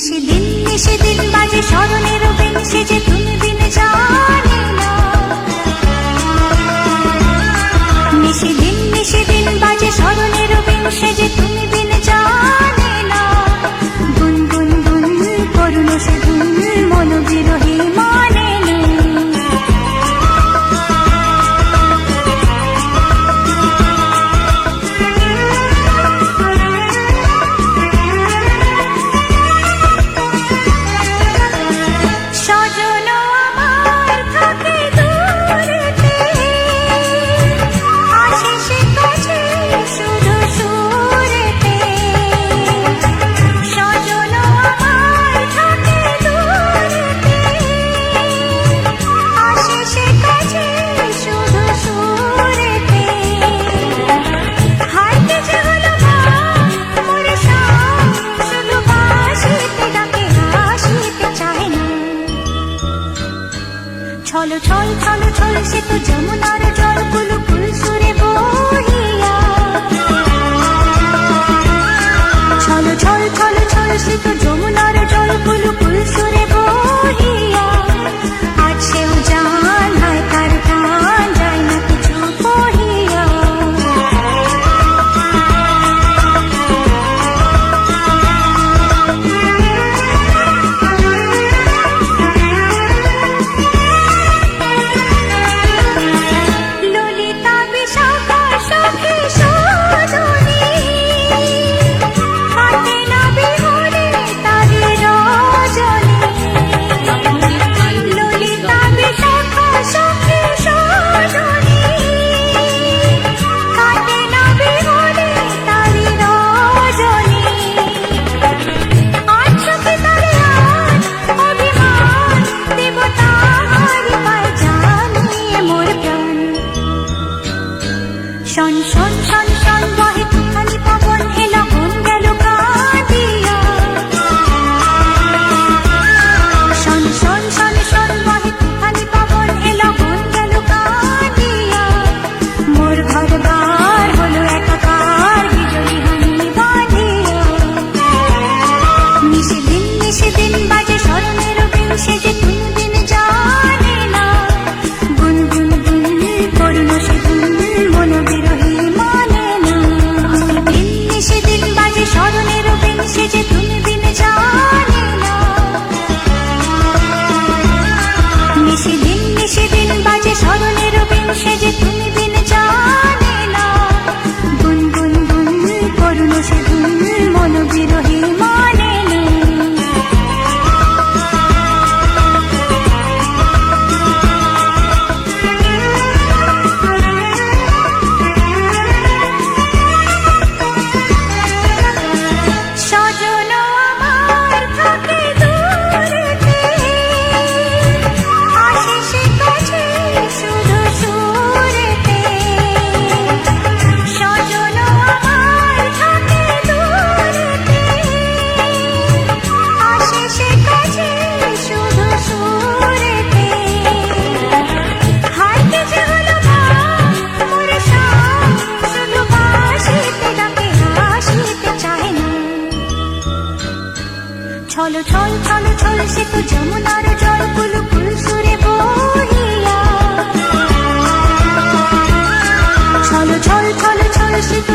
সে দিন সে দিন বাজে স্মরণের বেন সে যে তুমি দিন যা ছল ছল ছল সে তো যমুনার ছল ছল ছল ছল, সে তো যমুনার জল কুলু কুল সুরে বহিয়া ছল ছল ছল ছল, সে তো